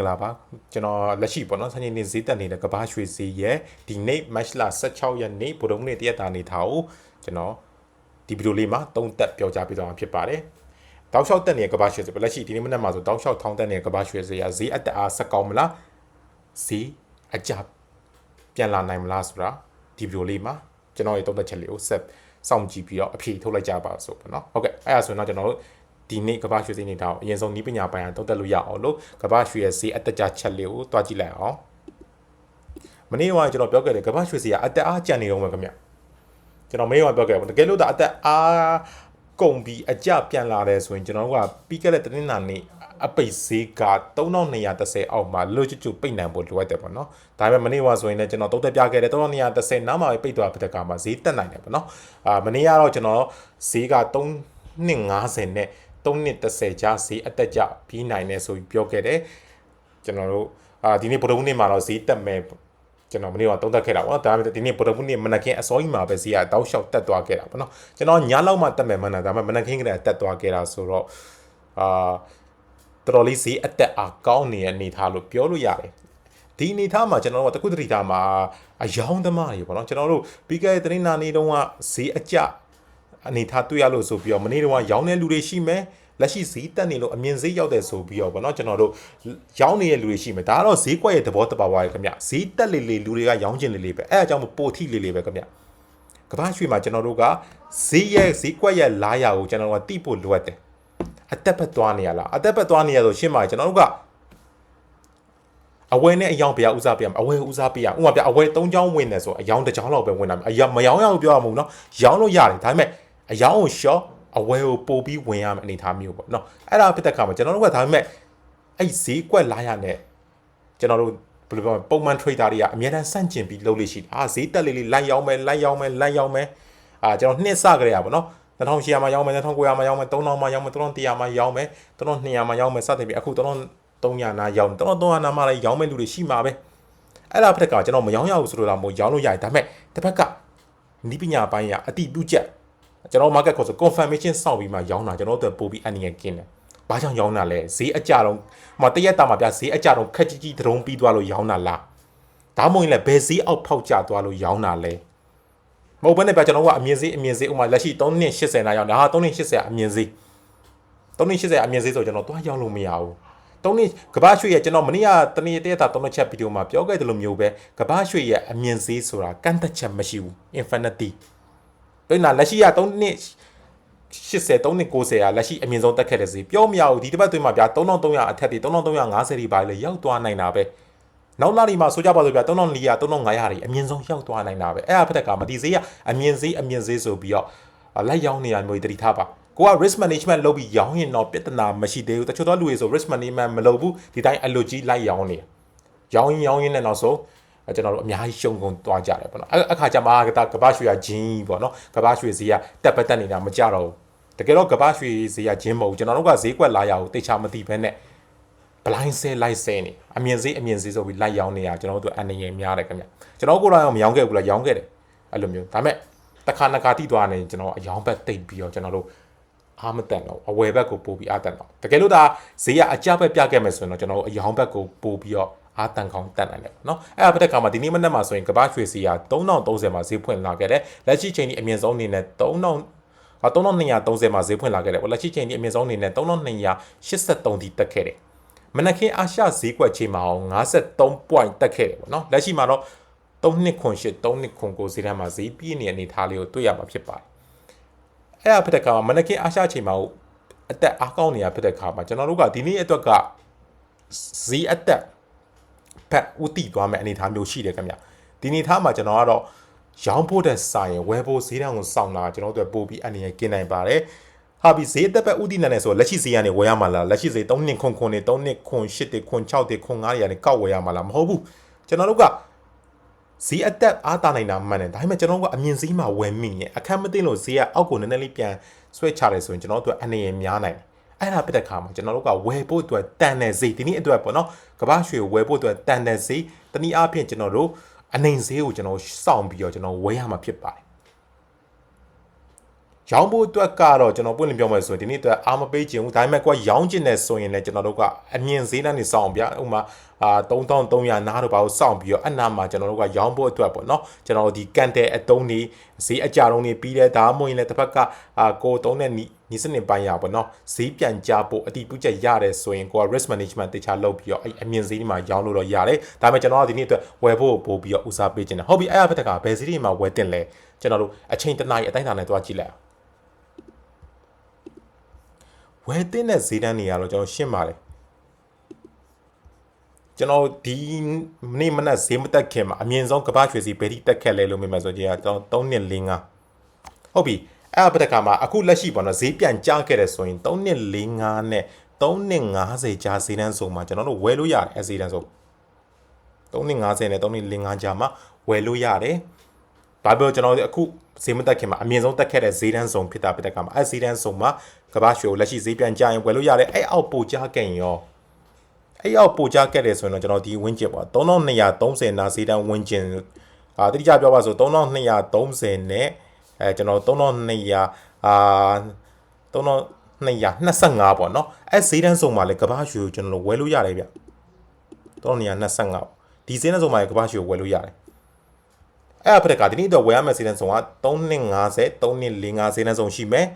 ္ဂလာပါကျွန်တော်လက်ရှိပေါ့နော်စနေနေ့ဈေးတက်နေတဲ့ကဘာရွှေဈေးရဲ့ဒီနေ့ match လ16ရက်နေ့ဗုဒ္ဓနေ့တရက်တာနေထားကိုကျွန်တော်ဒီဗီဒီယိုလေးမှာသုံးသက်ပြောကြားပေးသွားမှာဖြစ်ပါတယ်တောက်လျှောက်တက်နေတဲ့ကဘာရွှေဈေးလက်ရှိဒီနေ့မနက်မှာဆိုတောက်လျှောက်ထောင်းတက်နေတဲ့ကဘာရွှေဈေးကဈေးအတက်အားဆက်ကောင်းမလားဈေးအကြပြန်လာနိုင်မလားဆိုတာဒီဗီဒီယိုလေးမှာကျွန်တော်ရဲ့သုံးသက်ချက်လေးကိုဆက်စောင့်ကြည့်ပြီးတော့အဖြေထုတ်လိုက်ကြပါစို့ပေါ့နော်ဟုတ်ကဲ့အဲ့ဒါဆိုရင်တော့ကျွန်တော်တို့ ဒီနေ့ကမ္ဘာရွှေစည်းနေတာကိုအရင်ဆုံးဤပညာပိုင်းအောင်တုံးတက်လို့ရအောင်လို့ကမ္ဘာရွှေရဲ့ဈေးအတက်ကြချက်လေးကိုတွားကြည့်လိုက်အောင်မနေ့ကကျွန်တော်ပြောခဲ့တယ်ကမ္ဘာရွှေစည်းကအတက်အားကျန်နေတော့မယ်ခင်ဗျကျွန်တော်မနေ့ကပြောခဲ့တယ်တကယ်လို့ဒါအတက်အားကုန်ပြီးအကြပြန်လာတယ်ဆိုရင်ကျွန်တော်တို့ကပြီးခဲ့တဲ့တင်းနာနေ့အပိတ်ဈေးက3230အောက်မှာလွတ်ကျွတ်ပိတ်နိုင်ဖို့လိုအပ်တယ်ပေါ့နော်ဒါပေမဲ့မနေ့ကဆိုရင်လည်းကျွန်တော်တုံးတက်ပြခဲ့တယ်3230နောက်မှပိတ်သွားတဲ့ကမှာဈေးတက်နိုင်တယ်ပေါ့နော်အာမနေ့ကတော့ကျွန်တော်ဈေးက3250နဲ့ 3နှစ်30ကြာဈေးအတက်ကြပြီးနိုင်တယ်ဆိုပြီးပြောခဲ့တယ်ကျွန်တော်တို့အာဒီနေ့ဗုဒ္ဓဘုနေ့မှာတော့ဈေးတက်မယ်ကျွန်တော်မနေ့ကသုံးသပ်ခဲ့တာပေါ့နော်ဒါပေမဲ့ဒီနေ့ဗုဒ္ဓဘုနေ့မနက်ခင်းအစောကြီးမှာပဲဈေးကတောက်လျှောက်တက်သွားခဲ့တာပေါ့နော်ကျွန်တော်ညလောက်မှတက်မယ်မှန်းတာဒါပေမဲ့မနက်ခင်းကတည်းကတက်သွားခဲ့တာဆိုတော့အာတော်တော်လေးဈေးအတက်အားကောင်းနေတဲ့အနေထားလို့ပြောလို့ရတယ်ဒီအနေထားမှာကျွန်တော်တို့ကတခုတတိထားမှာအယောင်သမားတွေပေါ့နော်ကျွန်တော်တို့ပြီးခဲ့တဲ့သတင်းနာနေတုန်းကဈေးအကျ အနေထားတွေ့ရလို့ဆိုပြီးတော့မနေ့တုန်းကရောင်းတဲ့လူတွေရှိမယ်လက်ရှိဈေးတက်နေလို့အမြင်ဈေးရောက်တယ်ဆိုပြီးတော့ဗောနော်ကျွန်တော်တို့ရောင်းနေတဲ့လူတွေရှိမယ်ဒါကတော့ဈေးကွက်ရဲ့သဘောတဘာဝရဲ့ခင်ဗျဈေးတက်လေလေလူတွေကရောင်းချင်လေလေပဲအဲအကြောင်းပိုထိလေလေပဲခင်ဗျကမ္ဘာရွှေမှာကျွန်တော်တို့ကဈေးရဲ့ဈေးကွက်ရဲ့လာရကိုကျွန်တော်တို့ကတိဖို့လိုအပ်တယ်အသက်ဖက်သွားနေရလားအသက်ဖက်သွားနေရဆိုရှင်းပါကျွန်တော်တို့ကအဝဲနဲ့အယောင်ပြဦးစားပေးရမယ်အဝဲဦးစားပေးရဥပမာပြအဝဲ၃ချောင်းဝင်တယ်ဆိုအယောင်တစ်ချောင်းလောက်ပဲဝင်တာအယောင်မယောင်ရဘူးပြောရမှာမဟုတ်နော်ရောင်းလို့ရတယ်ဒါပေမဲ့ အယောင်ကိုရှော့အဝဲကိုပို့ပြီးဝင်ရမယ့်အနေအထားမျိုးပေါ့နော်အဲ့ဒါဖြစ်တဲ့ခါမှာကျွန်တော်တို့ကဒါပေမဲ့အဲ့ဈေးကွက်လာရနဲ့ကျွန်တော်တို့ဘယ်လိုပြောပုံမှန် trader တွေကအများတန်းစန့်ကျင်ပြီးလုပ်လို့ရှိတယ်အာဈေးတက်လေးလေးလိုက်ရောက်မယ်လိုက်ရောက်မယ်လိုက်ရောက်မယ်အာကျွန်တော်နှစ်စကြရပါတော့2800မှာရောင်းမယ်2900မှာရောင်းမယ်3000မှာရောင်းမယ်3100မှာရောင်းမယ်3200မှာရောင်းမယ်စသဖြင့်အခု3300နာရောင်း3300နာမှာလည်းရောင်းမဲ့လူတွေရှိမှာပဲအဲ့ဒါဖြစ်တဲ့ကကျွန်တော်မရောင်းရဘူးဆိုတော့မရောင်းလို့ရတယ်ဒါပေမဲ့တစ်ဖက်ကနီးပညာပိုင်းကအတိပြုချက် ကျွန်တော် market ခေါ်ဆို confirmation စောင့်ပြီးမှရောင်းတာကျွန်တော်တို့ပို့ပြီးအန်နီယကင်းတယ်ဘာကြောင့်ရောင်းတာလဲဈေးအကြတော့မတရက်တာမှာပြဈေးအကြတော့ခက်ကြီးကြီးတုံးပြီးသွားလို့ရောင်းတာလားဒါမှမဟုတ်ရင်လည်းဘယ်ဈေးအောက်ဖောက်ကျသွားလို့ရောင်းတာလဲမဟုတ်ဘဲနဲ့ပြကျွန်တော်ကအမြင်ဈေးအမြင်ဈေးဥမာလက်ရှိ3နှစ်80နာရောင်းဒါဟာ3နှစ်80အမြင်ဈေး3နှစ်80အမြင်ဈေးဆိုကျွန်တော်တွားရောင်းလို့မရဘူးတုံးနေကဘာရွှေရဲ့ကျွန်တော်မနေ့ကတနေ့တည်းတာတုံးချက်ဗီဒီယိုမှာပြောခဲ့တယ်လို့မျိုးပဲကဘာရွှေရဲ့အမြင်ဈေးဆိုတာကန့်သက်ချက်မရှိဘူး infinity အဲ့နာလက်ရှိက3နှစ်80 3နှစ်90ကလက်ရှိအမြင့်ဆုံးတက်ခဲ့တဲ့ဈေးပြောမရဘူးဒီတစ်ပတ်သွင်းမှာဗျာ3300အထက်တွေ3350တွေပါလေရောက်သွားနိုင်တာပဲနောက်လာဒီမှာဆိုကြပါစို့ဗျာ3400 3500တွေအမြင့်ဆုံးရောက်သွားနိုင်တာပဲအဲ့ဒါဖက်ကမဒီဈေးကအမြင့်ဈေးအမြင့်ဈေးဆိုပြီးတော့လိုက်ရောက်နေရမျိုးတတိထားပါကိုက risk management လုပ်ပြီးရောင်းရင်တော့ပြဿနာမရှိသေးဘူးတချို့သောလူတွေဆို risk management မလုပ်ဘူးဒီတိုင်းအလိုကြီးလိုက်ရောင်းနေရောင်းရင်ရောင်းရင်လည်းနောက်ဆုံး ကျွန်တော်တို့အများကြီးရှုံကုန်သွားကြတယ်ပေါ့နော်အဲ့အခါကျမှကဘာရွှေရဂျင်းပေါ့နော်ကဘာရွှေဈေးကတက်ပတ်တက်နေတာမကြတော့ဘူးတကယ်တော့ကဘာရွှေဈေးကဂျင်းမဟုတ်ကျွန်တော်တို့ကဈေးကွက်လာရအောင်တိတ်ချမသိဘဲနဲ့ blind sell လိုက်ဆဲနေအမြင်ဈေးအမြင်ဈေးဆိုပြီးလိုက်ရောင်းနေတာကျွန်တော်တို့အန်နေရင်များတယ်ခင်ဗျကျွန်တော်ကိုယ်တိုင်ကမရောင်းခဲ့ဘူးလားရောင်းခဲ့တယ်အဲ့လိုမျိုးဒါပေမဲ့တစ်ခါနှစ်ခါတိသွားနေကျွန်တော်အယောင်ဘက်တိတ်ပြီးတော့ကျွန်တော်တို့အားမတန်တော့အဝယ်ဘက်ကိုပို့ပြီးအားတန်တော့တကယ်လို့ဒါဈေးကအကြဘက်ပြခဲ့မယ်ဆိုရင်တော့ကျွန်တော်တို့အယောင်ဘက်ကိုပို့ပြီးတော့ အားတန်ကောင်းတက်နိုင်တယ်ပေါ့နော်အဲ့ဒါပတ်သက်ခါမှာဒီနေ့မနက်မှာဆိုရင်ကမ္ဘာရွှေစီယာ3030မှာဈေးဖွင့်လာခဲ့တယ်လက်ရှိချိန်ဒီအမြင့်ဆုံးအနေနဲ့3000အ3230မှာဈေးဖွင့်လာခဲ့တယ်။လက်ရှိချိန်ဒီအမြင့်ဆုံးအနေနဲ့3283ဒီတက်ခဲ့တယ်။မနက်ခင်းအာရှဈေးကွက်ချိန်မှာ53 point တက်ခဲ့တယ်ပေါ့နော်။လက်ရှိမှာတော့3208 3209ဈေးတန်းမှာဈေးပြည့်နေတဲ့အနေအထားလေးကိုတွေ့ရမှာဖြစ်ပါတယ်။အဲ့ဒါဖြစ်တဲ့အခါမှာမနက်ခင်းအာရှချိန်မှာအသက်အားကောင်းနေတာဖြစ်တဲ့အခါမှာကျွန်တော်တို့ကဒီနေ့အတွက်ကဈေးအသက် ဖက်ဥတီသွားမဲ့အနေအထားမျိုးရှိတယ်ခင်ဗျဒီအနေအထားမှာကျွန်တော်ကတော့ရောင်းဖို့တဲ့ဆိုင်ဝယ်ဖို့ဈေးတန်းကိုစောင့်လာကျွန်တော်တို့ပို့ပြီးအနေနဲ့กินနိုင်ပါတယ်ဟာပြီးဈေးတက်ပက်ဥတီနဲ့ဆိုလက်ရှိဈေးကနေဝယ်ရမှာလားလက်ရှိဈေး3နှစ်ခွန်ခွန်နေ3နှစ်ခွန်8နှစ်ခွန်6နှစ်ခွန်9တွေကနေကောက်ဝယ်ရမှာလားမဟုတ်ဘူးကျွန်တော်တို့ကဈေးအသက်အားတာနိုင်တာမှန်တယ်ဒါပေမဲ့ကျွန်တော်ကအမြင်ဈေးမှာဝယ်မိရင်အခက်မသိလို့ဈေးကအောက်ကိုနည်းနည်းလေးပြန်ဆွဲချတယ်ဆိုရင်ကျွန်တော်တို့အနေနဲ့များနိုင်တယ် အဲ့ဒါပြတဲ့ခါမှာကျွန်တော်တို့ကဝယ်ဖို့အတွက်တန်တဲ့ဈေးဒီနေ့အတွက်ပေါ့နော်ကမ္ဘာရွှေဝယ်ဖို့အတွက်တန်တဲ့ဈေးတနည်းအားဖြင့်ကျွန်တော်တို့အနိုင်ဈေးကိုကျွန်တော်စောင့်ပြီးတော့ကျွန်တော်ဝယ်ရမှာဖြစ်ပါတယ် ရောင်းဖို့အတွက်ကတော့ကျွန်တော်ပွင့်လင်းပြောမယ်ဆိုရင်ဒီနေ့အတွက်အားမပေးခြင်းဘူးဒါပေမဲ့ကွာရောင်းကျင်တဲ့ဆိုရင်လည်းကျွန်တော်တို့ကအမြင့်ဈေးနှုန်းတွေစောင့်ဗျာဥပမာအာ3300နားတို့ဘာလို့စောင့်ပြီးတော့အနာမှာကျွန်တော်တို့ကရောင်းဖို့အတွက်ပေါ့နော်ကျွန်တော်တို့ဒီကန်တဲ့အတုံးတွေဈေးအကြတုံးတွေပြီးတဲ့ဒါမှမဟုတ်ရင်လည်းတစ်ဖက်ကအာကိုတုံးတဲ့နီနီစနစ်ပိုင်းရပေါ့နော်ဈေးပြန်ကြဖို့အတိပြုချက်ရတယ်ဆိုရင်ကိုက risk management တေချာလုပ်ပြီးတော့အဲ့အမြင့်ဈေးတွေမှာရောင်းလို့တော့ရတယ်ဒါပေမဲ့ကျွန်တော်ကဒီနေ့အတွက်ဝယ်ဖို့ပို့ပြီးတော့ဦးစားပေးခြင်းတယ်ဟုတ်ပြီအဲ့အဖက်ကဘယ်ဈေးတွေမှာဝယ်တင်လဲကျွန်တော်တို့အချိန်တစ်နားရီအတိုင်းအတာနဲ့တွားကြည့်လိုက်အောင် ဝယ်တင်တဲ့ဈေးတန်းတွေကတော့ကျွန်တော်ရှင်းပါတယ်ကျွန်တော်ဒီနေ့မနက်ဈေးမတက်ခင်မှာအမြင့်ဆုံးကမ္ဘာရွှေစီဘယ်ထိတက်ခဲ့လဲလို့မြင်မှဆိုကြကျွန်တော်3နှစ်4 5ဟုတ်ပြီအဲ့အပတကမှာအခုလက်ရှိပေါ့နော်ဈေးပြန်ကျခဲ့တယ်ဆိုရင်3နှစ်4 5နဲ့3နှစ်50ကြားဈေးတန်းဆုံးမှာကျွန်တော်တို့ဝယ်လို့ရတယ်အဈေးတန်းဆုံး3နှစ်50နဲ့3နှစ်4 5ကြားမှာဝယ်လို့ရတယ်ဘာပြောကျွန်တော်အခုဈေးမတက်ခင်မှာအမြင့်ဆုံးတက်ခဲ့တဲ့ဈေးတန်းဆုံးဖြစ်တာပတကမှာအဲ့ဈေးတန်းဆုံးမှာ ကမ္ဘာရွှေကိုလက်ရှိဈေးပြန်ကျရင်ဝယ်လို့ရတယ်အဲ့အောက်ပိုကျခဲ့ရင်ရောအဲ့အောက်ပိုကြခဲ့တယ်ဆိုရင်တော့ကျွန်တော်ဒီဝင်းကျင်ပေါ့3230နာစီတန်းဝင်းကျင်အာတိကျပြောပါဆို3230နဲ့အဲကျွန်တော်3200အာ3225ပေါ့နော်အဲ့ဈေးတန်းစုံမှာလေကဘာရွှေကိုကျွန်တော်ဝယ်လို့ရတယ်ဗျ3225ပေါ့ဒီဈေးတန်းစုံမှာလေကဘာရွှေကိုဝယ်လို့ရတယ်အဲ့အဖက်ကဒီနေ့တော့ဝယ်ရမယ့်ဈေးတန်းစုံက3250 3245ဈေးတန်းစုံရှိမယ်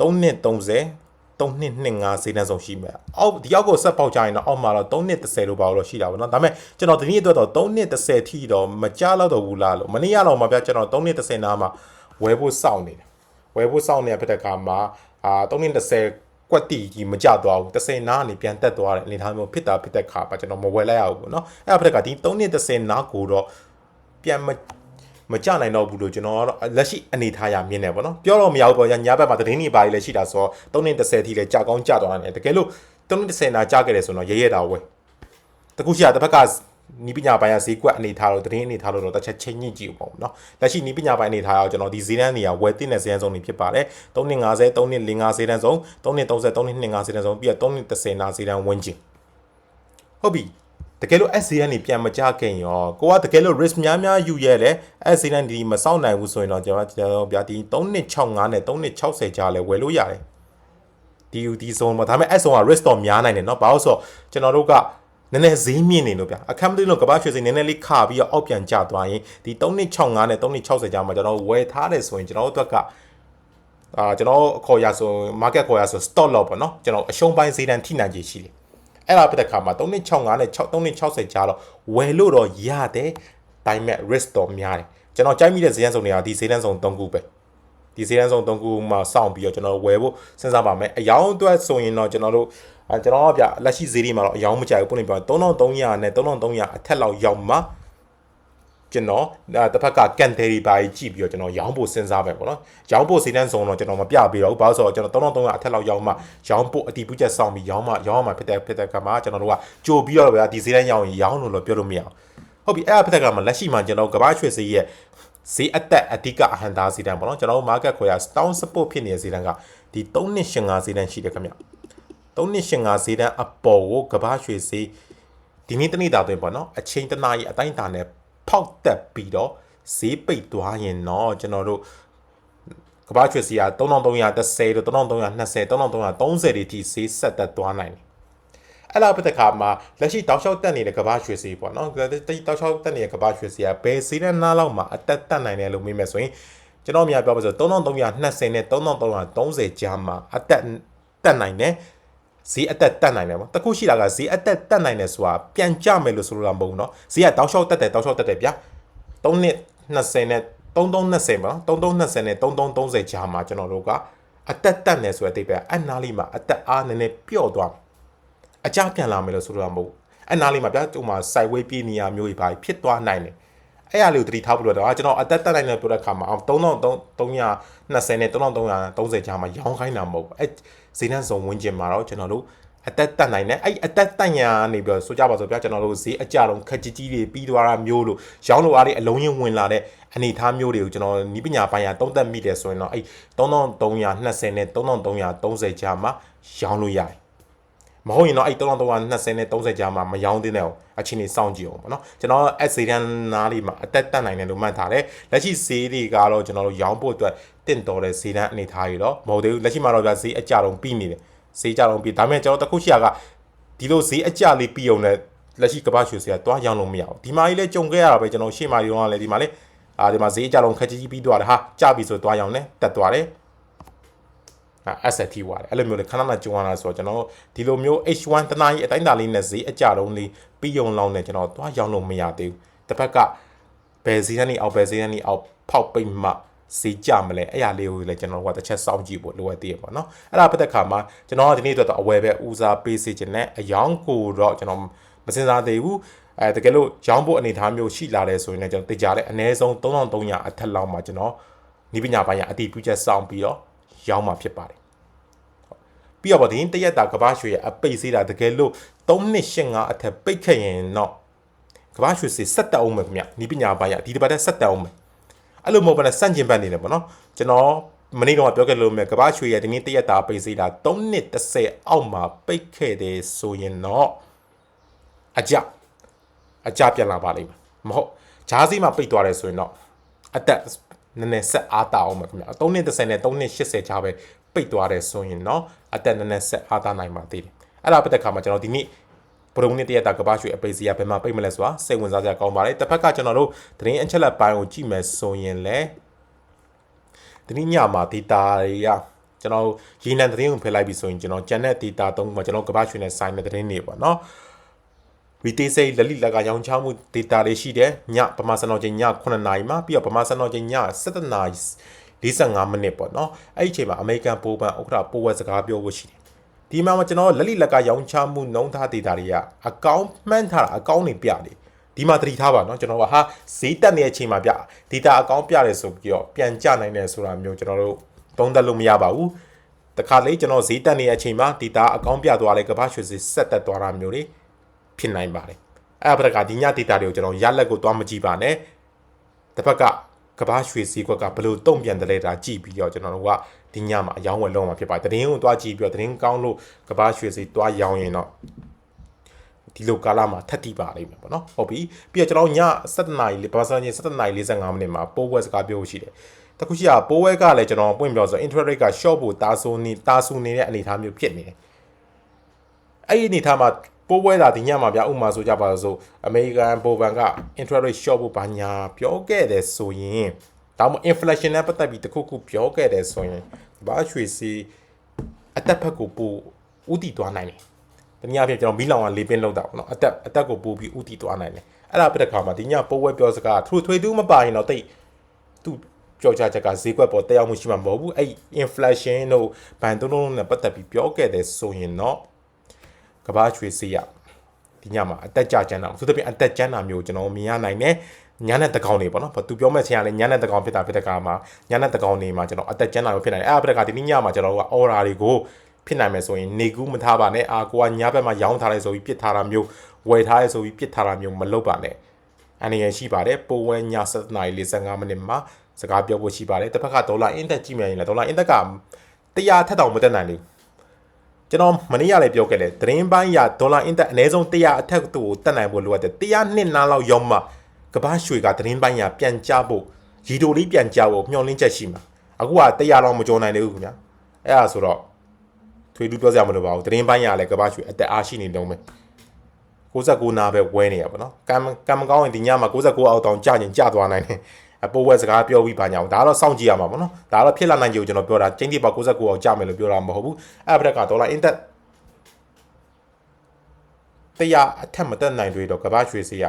3230 3နှစ်25ဈေးနှုန်းဆုံးရှိမယ်။အောက်ဒီအောက်ကိုဆက်ပေါက်ကြရင်တော့အောက်မှာတော့3နှစ်30လို့ပါလို့ရှိတာပေါ့နော်။ဒါပေမဲ့ကျွန်တော်ဒီနေ့အတွက်တော့3နှစ်30ထိတော့မကြတော့တော့ဘူးလားလို့မနေ့ကတော့မှပြကျွန်တော်3နှစ်30နားမှာဝယ်ဖို့စောင့်နေတယ်။ဝယ်ဖို့စောင့်နေတဲ့ဖြစ်တဲ့အခါမှာအာ3နှစ်30ကွက်တီကြီးမကြသွားဘူး30နားကနေပြန်တက်သွားတယ်အနေထားမျိုးဖြစ်တာဖြစ်တဲ့ခါပါကျွန်တော်မဝယ်လိုက်ရဘူးပေါ့နော်။အဲ့ဒါဖြစ်တဲ့အခါဒီ3နှစ်30နားကိုတော့ပြန်မ မကြနိုင်တော့ဘူးလို့ကျွန်တော်ကတော့လက်ရှိအနေထားရမြင်နေပါတော့ပြောတော့မရဘူးပေါ့ညာဘက်မှာသတင်းတွေပါလေးလည်းရှိတာဆိုတော့3နှစ်30ထိလည်းကြာကောင်းကြာသွားတယ်တကယ်လို့3နှစ်30နာကြာခဲ့တယ်ဆိုတော့ရဲရဲတာဝဲတခုရှိတာတစ်ဖက်ကနီးပညာပိုင်းကဈေးကွက်အနေထားလို့သတင်းအနေထားလို့တော့တစ်ချက်ချင်းညစ်ကြည့်ပေါ့နော်လက်ရှိနီးပညာပိုင်းအနေထားရောကျွန်တော်ဒီဈေးတန်းတွေကဝယ်တင်တဲ့ဈေးတန်းစုံတွေဖြစ်ပါတယ်3နှစ်50 3နှစ်50ဈေးတန်းစုံ3နှစ်30 3နှစ်25ဈေးတန်းစုံပြီးတော့3နှစ်30နာဈေးတန်းဝန်းကျင်ဟုတ်ပြီ တကယ်လို့ SC ကနေပြန်မကြခင်ရောကိုကတကယ်လို့ risk များများယူရဲလဲ SC နဲ့ဒီမစောင့်နိုင်ဘူးဆိုရင်တော့ကျွန်တော်ကျွန်တော်ဗျာဒီ3265နဲ့3260ကြားလဲဝယ်လို့ရတယ်ဒီဒီ zone မှာဒါပေမဲ့ S zone က risk တော့များနိုင်တယ်เนาะဘာလို့ဆိုတော့ကျွန်တော်တို့ကနည်းနည်းဈေးမြင့်နေလို့ဗျအခမ်းမသိလို့ကဘာရွှေစင်နည်းနည်းလေးခပြီးတော့အောက်ပြန်ကျသွားရင်ဒီ3265နဲ့3260ကြားမှာကျွန်တော်ဝယ်ထားတယ်ဆိုရင်ကျွန်တော်တို့အတွက်ကအာကျွန်တော်ခေါ်ရဆို market ခေါ်ရဆို stock lot ပေါ့เนาะကျွန်တော်အရှုံးပိုင်းဈေးတန်းထိနိုင်ခြေရှိတယ် အဲ့ဒါပြတဲ့ခါမှာ3265နဲ့3260ကြားတော့ဝယ်လို့တော့ရတယ်ဒါပေမဲ့ risk တော့များတယ်ကျွန်တော်ကြိုက်မိတဲ့ဈေးတန်းစုံတွေကဒီဈေးတန်းစုံ3ခုပဲဒီဈေးတန်းစုံ3ခုမှာစောင့်ပြီးတော့ကျွန်တော်ဝယ်ဖို့စဉ်းစားပါမယ်အယောင်အတွက်ဆိုရင်တော့ကျွန်တော်တို့အဲကျွန်တော်ကဗျလက်ရှိဈေးတွေမှာတော့အယောင်မကြိုက်ဘူးပုံနေပြော3300နဲ့3300အထက်လောက်ရောက်မှာ ကျွန်တော်တစ်ဖက်ကကန်တယ်ရီပါကြီးကြည့်ပြီးတော့ကျွန်တော်ရောင်းဖို့စဉ်းစားပဲပေါ့နော်ရောင်းဖို့စီတန်းစုံတော့ကျွန်တော်မပြပေးတော့ဘူးဘာလို့ဆိုတော့ကျွန်တော်3300အထက်လောက်ရောင်းမှရောင်းဖို့အတီးပူးချက်ဆောင်ပြီးရောင်းမှရောင်းမှဖြစ်တဲ့ဖြစ်တဲ့ကမှာကျွန်တော်တို့ကကြိုပြီးတော့ဗျာဒီစီတန်းရောင်းရင်ရောင်းလို့တော့ပြောလို့မရအောင်ဟုတ်ပြီအဲ့အဖြစ်တဲ့ကမှာလက်ရှိမှာကျွန်တော်ကဘာရွှေစီရဲ့ဈေးအသက်အဓိကအဟံသားစီတန်းပေါ့နော်ကျွန်တော်တို့ market ခွဲရ down support ဖြစ်နေတဲ့စီတန်းကဒီ3285စီတန်းရှိတယ်ခင်ဗျ3285စီတန်းအပေါ်ကိုကဘာရွှေစီဒီနေ့တနေ့တာတွင်ပေါ့နော်အချိန်တနာရီအတိုင်းတာနဲ့ ဖောက်တက်ပြီးတော့ဈေးပိတ်သွားရင်တော့ကျွန်တော်တို့ကဘာချွေစီက3330တို့3320 3330တွေထိဈေးဆက်တက်သွားနိုင်တယ်အဲ့လာပြတဲ့ခါမှာလက်ရှိတောက်လျှောက်တက်နေတဲ့ကဘာရွှေစီပေါ့နော်တောက်လျှောက်တက်နေတဲ့ကဘာရွှေစီကဘယ်စီးတဲ့နားလောက်မှာအတက်တက်နိုင်တယ်လို့မေးမယ်ဆိုရင်ကျွန်တော်များပြောပါဆို3320နဲ့3330ကြားမှာအတက်တက်နိုင်တယ် ဈေးအသက်တက်နိုင်တယ်ပေါ့တခုရှိတာကဈေးအသက်တက်နိုင်တယ်ဆိုတာပြန်ကြမယ်လို့ဆိုလိုတာမဟုတ်ဘူးเนาะဈေးကတောက်လျှောက်တက်တယ်တောက်လျှောက်တက်တယ်ဗျာ3နှစ်20နဲ့3320ပေါ့နော်3320နဲ့3330ကြားမှာကျွန်တော်တို့ကအသက်တက်နေဆိုတဲ့အတိတ်ပဲအနားလေးမှာအသက်အားနည်းနည်းပျော့သွားအကြပြန်လာမယ်လို့ဆိုလိုတာမဟုတ်အနားလေးမှာဗျာဟိုမှာ sideway ပြေးနေရမျိုးတွေပါဖြစ်သွားနိုင်တယ်အဲ့အရာလေးကိုတတိထားဖို့လို့တော့ကျွန်တော်အသက်တက်နိုင်တယ်ပြောတဲ့ခါမှာအောင်3320နဲ့3330ကြားမှာရောင်းခိုင်းတာမဟုတ်ဘူးအဲ့ ဈေးနှံစုံဝင်းကျင်မှာတော့ကျွန်တော်တို့အသက်တက်နိုင်တယ်အဲ့အသက်တက်ညာနေပြီးဆိုကြပါစို့ဗျာကျွန်တော်တို့ဈေးအကြလုံးခက်ကြီးကြီးတွေပြီးသွားတာမျိုးလို့ရောင်းလို့အားတွေအလုံးရင်ဝင်လာတဲ့အနေအထားမျိုးတွေကိုကျွန်တော်နီးပညာပိုင်းကတုံးသက်မိတယ်ဆိုရင်တော့အဲ့3320နဲ့3330ကြားမှာရောင်းလို့ရတယ် မဟုတ်ရင်တော့အဲ့3320နဲ့30ကြားမှာမရောင်းသေးတဲ့အောင်အချင်းကြီးစောင့်ကြည့်အောင်ပေါ့နော်ကျွန်တော်အစီဒန်နားလေးမှာအသက်တက်နိုင်တယ်လို့မှတ်ထားတယ်လက်ရှိဈေးတွေကတော့ကျွန်တော်တို့ရောင်းဖို့အတွက်တင့်တော်တဲ့ဈေးတန်းအနေထားကြီးတော့မဟုတ်သေးဘူးလက်ရှိမှာတော့ဗျာဈေးအကြတော့ပြီးနေတယ်ဈေးကြတော့ပြီးဒါပေမဲ့ကျွန်တော်တခုရှိရကဒီလိုဈေးအကြလေးပြီးအောင်နဲ့လက်ရှိကမ္ဘာရွှေဈေးကတွားရောင်းလို့မရဘူးဒီမှာကြီးလဲကြုံခဲ့ရတာပဲကျွန်တော်ရှေ့မှာရောင်းရလဲဒီမှာလေအာဒီမှာဈေးအကြလုံးခက်ကြီးကြီးပြီးသွားတယ်ဟာကြပြီဆိုတွားရောင်းတယ်တက်သွားတယ် asset ထိသွားတယ်အဲ့လိုမျိုးလေခဏခဏကြုံရတာဆိုတော့ကျွန်တော်ဒီလိုမျိုး H1 တနားကြီးအတိုင်းတာလေးနဲ့ဈေးအကြတုံးလေးပြီးယုံလောင်းနေကျွန်တော်သွားရောင်းလို့မရသေးဘူးတစ်ဖက်ကဘယ်ဈေးနဲ့အောက်ဘယ်ဈေးနဲ့အောက်ဖောက်ပိတ်မှဈေးကြမလဲအဲ့ရလေးကိုလည်းကျွန်တော်ကတစ်ချက်စောင့်ကြည့်ဖို့လိုအပ်သေးတယ်ပေါ့နော်အဲ့ဒါပတ်သက်ခါမှာကျွန်တော်ကဒီနေ့အတွက်တော့အဝယ်ပဲဦးစားပေးစေခြင်းနဲ့အယောင်ကိုတော့ကျွန်တော်မစင်စားသေးဘူးအဲတကယ်လို့ရောင်းဖို့အနေအထားမျိုးရှိလာတယ်ဆိုရင်လည်းကျွန်တော်သိကြတယ်အနည်းဆုံး3300အထက်လောက်မှာကျွန်တော်ဤပညာပိုင်းရအတိပြုချက်စောင့်ပြီးတော့ရောင်းမှာဖြစ်ပါတယ် ပြီးတော့ဗောဒီတရက်တာကဘာရွှေရဲ့အပိတ်စေးတာတကယ်လို့3285အထက်ပိတ်ခဲ့ရင်တော့ကဘာရွှေစေးဆက်တက်အောင်မယ်ခင်ဗျဤပညာပိုင်းရဒီတစ်ပတ်တည်းဆက်တက်အောင်မယ်အဲ့လိုမဟုတ်ဘဲနဲ့စန့်ကျင်ဘက်နေတယ်ဗောနော်ကျွန်တော်မနေ့တော့ပြောခဲ့လို့မယ်ကဘာရွှေရဲ့ဒီနေ့တရက်တာပိတ်စေးတာ330အောက်မှာပိတ်ခဲ့တယ်ဆိုရင်တော့အကြအကြပြန်လာပါလိမ့်မယ်မဟုတ်ဂျားစီမှာပိတ်သွားတယ်ဆိုရင်တော့အသက် နည်းနည်းဆက်အားတာအောင်မှာခင်ဗျာ330နဲ့380ချားပဲပိတ်သွားတယ်ဆိုရင်တော့အသက်နည်းနည်းဆက်အားတာနိုင်ပါသေးတယ်အဲ့ဒါပတ်သက်ခါမှာကျွန်တော်ဒီနေ့ပရုံနေ့တရက်တာကပ္ပရွှေအပိစီရဘယ်မှာပိတ်မလဲဆိုတာစိတ်ဝင်စားစရာကောင်းပါတယ်တစ်ဖက်ကကျွန်တော်တို့သတင်းအချက်လက်ပိုင်းကိုကြည့်မယ်ဆိုရင်လည်းဒီနေ့ညမှာ data တွေကကျွန်တော်ရေနံသတင်းကိုဖယ်လိုက်ပြီဆိုရင်ကျွန်တော်ကျန်တဲ့ data သုံးခုမှာကျွန်တော်ကပ္ပရွှေနဲ့ဆိုင်တဲ့သတင်းတွေပေါ့နော် retail sale လက်လိလကရောင်းချမှု data တွေရှိတယ်ညပမာစံတော်ချိန်ည9နာရီမှာပြီးတော့ပမာစံတော်ချိန်ည7နာရီ45မိနစ်ပေါ့နော်အဲ့ဒီအချိန်မှာအမေရိကန်ပိုးပန်ဥက္ကဋ္ဌပိုးဝဲစကားပြောဖို့ရှိတယ်ဒီမှာကျွန်တော်လက်လိလကရောင်းချမှုနှုံးထား data တွေကအကောင့်မှန်းထားတာအကောင့်တွေပြတယ်ဒီမှာသတိထားပါเนาะကျွန်တော်ကဟာဈေးတက်နေတဲ့အချိန်မှာပြ data အကောင့်ပြတယ်ဆိုပြီးတော့ပြန်ကြနိုင်တယ်ဆိုတာမျိုးကျွန်တော်တို့သုံးသပ်လို့မရပါဘူးတခါလေကျွန်တော်ဈေးတက်နေတဲ့အချိန်မှာ data အကောင့်ပြသွားလဲကမ္ဘာရွှေဈေးဆက်တက်သွားတာမျိုးတွေ ဖြစ်နိုင်ပါတယ်အဲ့ဒါကဒီည data တွေကိုကျွန်တော်ရက်လက်ကိုသွားမကြည့်ပါနဲ့တစ်ဖက်ကကဘာရွှေစည်းကွက်ကဘလို့တုံ့ပြန်တယ်လဲဒါကြည့်ပြီးတော့ကျွန်တော်တို့ကဒီညမှာအယောင်းဝယ်လုံးမှာဖြစ်ပါတယ်တရင်ကိုသွားကြည့်ပြီးတော့တရင်ကောင်းလို့ကဘာရွှေစည်းသွားရောင်းရင်တော့ဒီလိုကာလမှာထက်တိပါလိမ့်မယ်ပေါ့နော်ဟုတ်ပြီပြီးတော့ကျွန်တော်ည7နာရီဘာသာချင်း7နာရီ45မိနစ်မှာပိုးဝဲစကားပြောရှိတယ်တခုရှိတာပိုးဝဲကလည်းကျွန်တော်ပွင့်ပြောဆို interest rate က short ဖို့တာဆူနေတာဆူနေတဲ့အနေအထားမျိုးဖြစ်နေတယ်အဲ့ဒီအနေအထားမှာ ပိုးပွဲတာဒီညမှာဗျာဥမာဆိုကြပါစို့အမေရိကန်ဘိုဘန်က interest rate short ဖို့ဘာညာပြောခဲ့တယ်ဆိုရင်ဒါမှမဟုတ် inflation နဲ့ပတ်သက်ပြီးတခုခုပြောခဲ့တယ်ဆိုရင်ဘာရွှေစီအတက်ဖက်ကိုပိုဥတီသွားနိုင်တယ်။တနည်းအားဖြင့်ကျွန်တော်မီးလောင်ကလေးပင်းလောက်တာပေါ့နော်။အတက်အတက်ကိုပိုပြီးဥတီသွားနိုင်တယ်။အဲ့ဒါပြတဲ့ခါမှာဒီညပိုးပွဲပြောစကားထူထွေတူးမပါရင်တော့တိတ်သူကြောက်ကြချက်ကဈေးကွက်ပေါ်တက်ရောက်မှုရှိမှာမဟုတ်ဘူး။အဲ့ inflation တို့ဘန်တုံးတုံးနဲ့ပတ်သက်ပြီးပြောခဲ့တယ်ဆိုရင်တော့ ကဘာချွေစေးရဒီညမှာအတက်ကြကျန်းတာသူတပြင်းအတက်ကျန်းတာမျိုးကျွန်တော်မြင်ရနိုင်တယ်ညနဲ့တကောင်နေပေါ့နော်ဘာသူပြောမဲ့ချင်းကလည်းညနဲ့တကောင်ဖြစ်တာဖြစ်တဲ့ကာမှာညနဲ့တကောင်နေမှာကျွန်တော်အသက်ကျန်းတာမျိုးဖြစ်နိုင်တယ်အဲ့ဒါပြတဲ့ကဒီနေ့ညမှာကျွန်တော်တို့ကအော်ရာတွေကိုဖြစ်နိုင်မယ်ဆိုရင်နေကူးမထားပါနဲ့အာကိုကညဘက်မှာရောင်းထားလိုက်ဆိုပြီးပြစ်ထားတာမျိုးဝယ်ထားရဲဆိုပြီးပြစ်ထားတာမျိုးမလုပ်ပါနဲ့အနေရရှိပါတယ်ပိုဝဲည7:45မိနစ်မှာစကားပြောဖို့ရှိပါတယ်တစ်ဖက်ကဒေါ်လာအင်တက်ကြည့်မြန်ရင်လည်းဒေါ်လာအင်တက်က100ထက်တောင်မတက်နိုင်ဘူး ကျွန်တော်မနေ့ကလည်းပြောခဲ့တယ်သတင်းပိုင်းရဒေါ်လာအင်တက်အနည်းဆုံး100အထက်သူ့ကိုတက်နိုင်ဖို့လိုအပ်တယ်100နှစ်နားလောက်ရောက်မှကဘာရွှေကသတင်းပိုင်းရပြန်ကြဖို့ရီတိုလေးပြန်ကြဖို့မျှော်လင့်ချက်ရှိမှာအခုက100လောက်မကြောနိုင်သေးဘူးခင်ဗျာအဲ့ဒါဆိုတော့ထွေးတူးပြောစရာမလိုပါဘူးသတင်းပိုင်းရလည်းကဘာရွှေအသက်အားရှိနေတော့မယ်69နာပဲဝဲနေရပါတော့ကံကံမကောင်းရင်ဒီညမှာ69အောက်တောင်ကြာရင်ကြာသွားနိုင်တယ်အ ပိုးဝဲစကားပြောပြီးပါညာဒါတော့စောင့်ကြည့်ရမှာပေါ့နော်ဒါတော့ဖြစ်လာနိုင်ကြကိုကျွန်တော်ပြောတာကျင်းတိပေါ69အောင်ကြာမယ်လို့ပြောတာမဟုတ်ဘူးအဲ့ဘက်ကဒေါ်လာအင်တက်တရားအထက်မတက်နိုင်တွေတော့ကဘာရွှေစီရ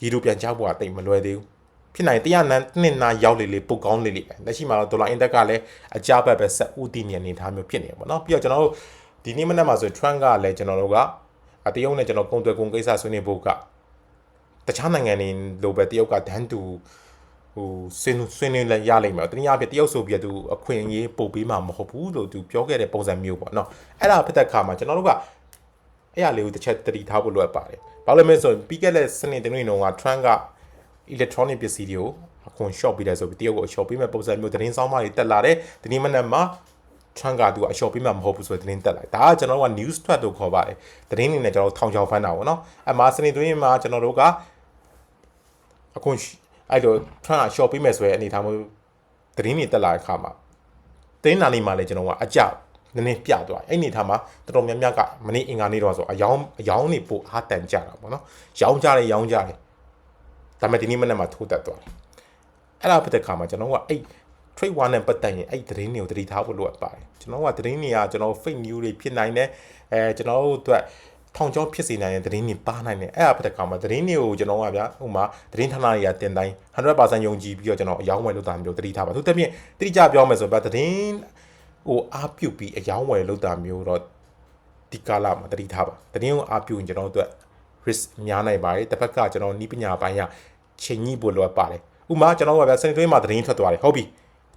ရီတို့ပြန်ကြောက်ဖို့ကတိတ်မလွယ်သေးဘူးဖြစ်နိုင်တရားနန်းနှစ်နာရောက်လေလေပုတ်ကောင်းလေလေပဲလက်ရှိမှာတော့ဒေါ်လာအင်တက်ကလည်းအကြဘက်ပဲဆက်ဦးတည်နေအနေထားမျိုးဖြစ်နေပါတော့ပြီးတော့ကျွန်တော်တို့ဒီနေ့မနေ့မှာဆို Trump ကလည်းကျွန်တော်တို့ကအတရုံနဲ့ကျွန်တော်ကုန်သွယ်ကုန်ကိစ္စဆွေးနွေးဖို့က တခြားနိုင်ငံတွေလိုပဲတရုတ်ကဒန်းတူဟိုဆွေးဆွေးနွေးလည်းရလိမ့်မယ်တနည်းအားဖြင့်တရုတ်ဆိုပြီးသူအခွင့်အရေးပို့ပေးမှာမဟုတ်ဘူးလို့သူပြောခဲ့တဲ့ပုံစံမျိုးပေါ့နော်အဲ့ဒါဖြစ်တဲ့ခါမှာကျွန်တော်တို့ကအဲ့အလေးကိုတစ်ချက်တတိထားဖို့လိုအပ်ပါတယ်ဘာလို့လဲဆိုရင်ပြီးခဲ့တဲ့စနေတနေ့တုန်းက Trump က electronic ပစ္စည်းတွေကိုအခွန် shop ပေးတယ်ဆိုပြီးတရုတ်ကို shop ပေးမဲ့ပုံစံမျိုးသတင်းဆောင်မတွေတက်လာတယ်ဒီနေ့မနက်မှာ Trump ကသူကအလျှော့ပေးမှာမဟုတ်ဘူးဆိုတဲ့သတင်းတက်လိုက်ဒါကကျွန်တော်တို့က news thread လို့ခေါ်ပါတယ်သတင်းနေနဲ့ကျွန်တော်တို့ထောင်ချောင်ဖမ်းတာပေါ့နော်အမှားစနေတွင်းမှာကျွန်တော်တို့ကအခုအဲ့တော့ Trump က short ပေးမယ်ဆိုရဲအနေထားမျိုးသတင်းတွေတက်လာတဲ့အခါမှာသတင်းနာနေမှာလည်းကျွန်တော်ကအကြနည်းနည်းပြသွားအဲ့အနေထားမှာတော်တော်များများကမနေ့အင်္ဂါနေ့တော့ဆိုအယောင်အယောင်နေပို့အားတန်ကြတာပေါ့နော်ရောင်းကြတယ်ရောင်းကြတယ်ဒါပေမဲ့ဒီနေ့မနေ့မှထိုးတက်သွားတယ်အဲ့ဒါဖြစ်တဲ့အခါမှာကျွန်တော်ကအဲ့ trade war နဲ့ပတ်သက်ရင်အဲ့သတင်းတွေကိုတတိထားဖို့လိုအပ်ပါတယ်ကျွန်တော်ကသတင်းတွေကကျွန်တော် fake news တွေဖြစ်နိုင်တယ်အဲကျွန်တော်တို့အတွက်ထောင်ချောင်းဖြစ်စေနိုင်တဲ့သတင်းတွေပါနိုင်တယ်အဲ့ဒါဖြစ်တဲ့အခါမှာသတင်းတွေကိုကျွန်တော်ကဗျာဥမာသတင်းဌာနတွေကတင်တိုင်း100%ယုံကြည်ပြီးတော့ကျွန်တော်အယောင်းဝယ်လုပ်တာမျိုးတတိထားပါသူတပြင်းတတိကြပြောမယ်ဆိုတော့သတင်းဟိုအားပြုတ်ပြီးအယောင်းဝယ်လုပ်တာမျိုးတော့ဒီကာလမှာတတိထားပါသတင်းကိုအားပြုရင်ကျွန်တော်တို့အတွက် risk များနိုင်ပါတယ်တစ်ဖက်ကကျွန်တော်နီးပညာပိုင်းကချိန်ကြီးဖို့လိုအပ်ပါတယ်ဥမာကျွန်တော်ကဗျာစနေတွင်းမှာသတင်းထွက်သွားတယ်ဟုတ်ပြီ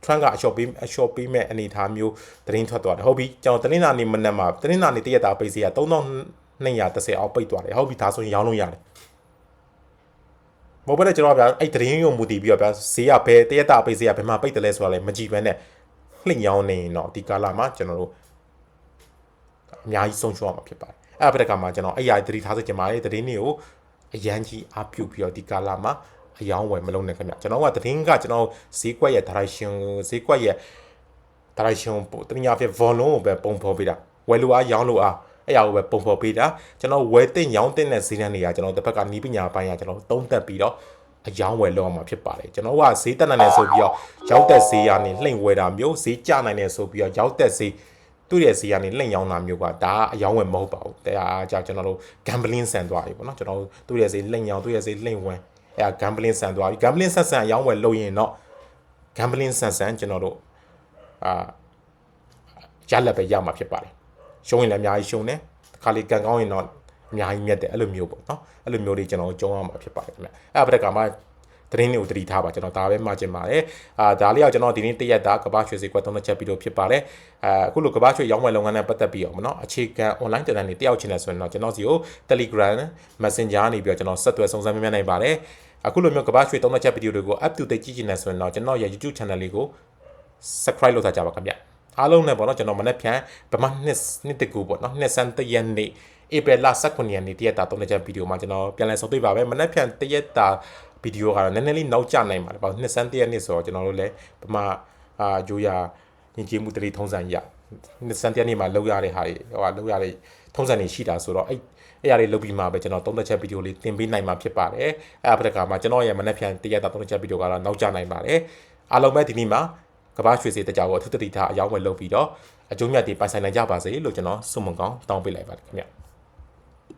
Trump ကအလျှော့ပေးအလျှော့ပေးမဲ့အနေအထားမျိုးသတင်းထွက်သွားတယ်ဟုတ်ပြီကျွန်တော်တင်းနာနေမနက်မှာတင်းနာနေတရက်တာပိတ်စီက3230အောက်ပိတ်သွားတယ်ဟုတ်ပြီဒါဆိုရင်ရောင်းလို့ရတယ်မဟုတ်ဘဲကျွန်တော်ဗျာအဲ့သတင်းရုံမူတည်ပြီးတော့ဗျာဈေးကဘယ်တရက်တာပိတ်ဈေးကဘယ်မှာပိတ်တယ်လဲဆိုတာလည်းမကြည့်ဘဲနဲ့လှိမ့်ရောင်းနေရင်တော့ဒီကာလမှာကျွန်တော်တို့အများကြီးဆုံးရှုံးရမှာဖြစ်ပါတယ်အဲ့ဒါပြတဲ့ကမှာကျွန်တော်အဲ့ရသတိထားစေချင်ပါတယ်သတင်းတွေကိုအရန်ကြီးအားပြုတ်ပြီးတော့ဒီကာလမှာ အယောင်းဝယ်မလုံးနဲ့ခင်ဗျကျွန်တော်ကသတင်းကကျွန်တော်ဈေးကွက်ရဲ့ direction ဈေးကွက်ရဲ့ direction ပို့တနည်းအားဖြင့် volume ကိုပဲပုံဖော်ပေးတာဝယ်လို့အားရောင်းလို့အားအဲ့အရာကိုပဲပုံဖော်ပေးတာကျွန်တော်ဝယ်တဲ့ရောင်းတဲ့နဲ့ဈေးနှန်းတွေကကျွန်တော်တစ်ဖက်ကနီးပညာပိုင်းကကျွန်တော်သုံးသက်ပြီးတော့အယောင်းဝယ်လောက်အောင်မှာဖြစ်ပါတယ်ကျွန်တော်ကဈေးတက်နိုင်တယ်ဆိုပြီးတော့ရောက်တဲ့ဈေးကနေလှိမ့်ဝယ်တာမျိုးဈေးကျနိုင်တယ်ဆိုပြီးတော့ရောက်တဲ့ဈေးသူ့ရဲ့ဈေးကနေလှိမ့်ရောင်းတာမျိုးကဒါကအယောင်းဝယ်မဟုတ်ပါဘူးတရားကြောင့်ကျွန်တော်တို့ gambling ဆန်သွားပြီပေါ့နော်ကျွန်တော်တို့သူ့ရဲ့ဈေးလှိမ့်ရောင်းသူ့ရဲ့ဈေးလှိမ့်ဝယ် အဲ gambling ဆန်သွားပြီ gambling ဆက်ဆန်အယောင်းဝယ်လုပ်ရင်တော့ gambling ဆန်ဆန်ကျွန်တော်တို့အာရလက်ပဲရမှာဖြစ်ပါတယ်ရှုံးရင်လည်းအများကြီးရှုံးတယ်တစ်ခါလေကန်ကောင်းရင်တော့အများကြီးမြတ်တယ်အဲ့လိုမျိုးပေါ့နော်အဲ့လိုမျိုးတွေကျွန်တော်ကြုံရမှာဖြစ်ပါတယ်ခင်ဗျအဲ့ဒါပတက်ကမှသတင်းတွေကိုတတိထားပါကျွန်တော်ဒါပဲမှကျင်ပါတယ်အာဒါလေးကကျွန်တော်ဒီနေ့တရက်တာကဘာရွှေစီကွက်သုံးချက်ပြီးတော့ဖြစ်ပါတယ်အာအခုလိုကဘာရွှေရောင်းဝယ်လုပ်ငန်းနဲ့ပတ်သက်ပြီးတော့မနော်အခြေခံ online တင်တန်းတွေတယောက်ချင်းလဲဆိုရင်တော့ကျွန်တော်စီကို Telegram Messenger နေပြီးတော့ကျွန်တော်ဆက်သွယ်စုံစမ်းမြင်နိုင်ပါတယ် အခုလိုမျိုးကဘာရွှေသုံးချက်ဗီဒီယိုတွေကို up to date ကြည့်ချင်တယ်ဆိုရင်တော့ကျွန်တော်ရဲ့ YouTube channel လေးကို subscribe လုပ်ထားကြပါခင်ဗျအားလုံးနဲ့ပေါ့နော်ကျွန်တော်မနေ့ပြန်ဗမာနှစ်နှစ်တကူပေါ့နော်နှစ်ဆန်းတရက်နေ့ဧပြီလ18ရက်နေ့တရက်တာသုံးချက်ဗီဒီယိုမှာကျွန်တော်ပြန်လည်ဆုံတွေ့ပါပဲမနေ့ပြန်တရက်တာဗီဒီယိုကတော့နည်းနည်းလေးနောက်ကျနိုင်ပါတယ်ပေါ့နှစ်ဆန်းတရက်နေ့ဆိုတော့ကျွန်တော်တို့လည်းဗမာအာဂျိုးရညင်ကျေးမှုတတိထုံးစံရနှစ်ဆန်းတရက်နေ့မှာလောက်ရတဲ့ဟာတွေဟိုဟာလောက်ရတဲ့ထုံးစံတွေရှိတာဆိုတော့အဲ့ အဲ့ရလေးလုပ်ပြီးမှပဲကျွန်တော်သုံးသက်ချက်ဗီဒီယိုလေးတင်ပေးနိုင်မှာဖြစ်ပါတယ်အဲ့အဖက်ကမှာကျွန်တော်ရဲ့မနေ့ပြန်တရက်တာသုံးသက်ချက်ဗီဒီယိုကတော့နောက်ကျနိုင်ပါတယ်အားလုံးပဲဒီနေ့မှာကဘာရွှေစေတကြောကိုအထူးတတိထားအယောင်းဝယ်လုပ်ပြီးတော့အကျိုးမြတ်တွေပိုင်ဆိုင်နိုင်ကြပါစေလို့ကျွန်တော်ဆုမွန်ကောင်းတောင်းပေးလိုက်ပါတယ်ခင်ဗျ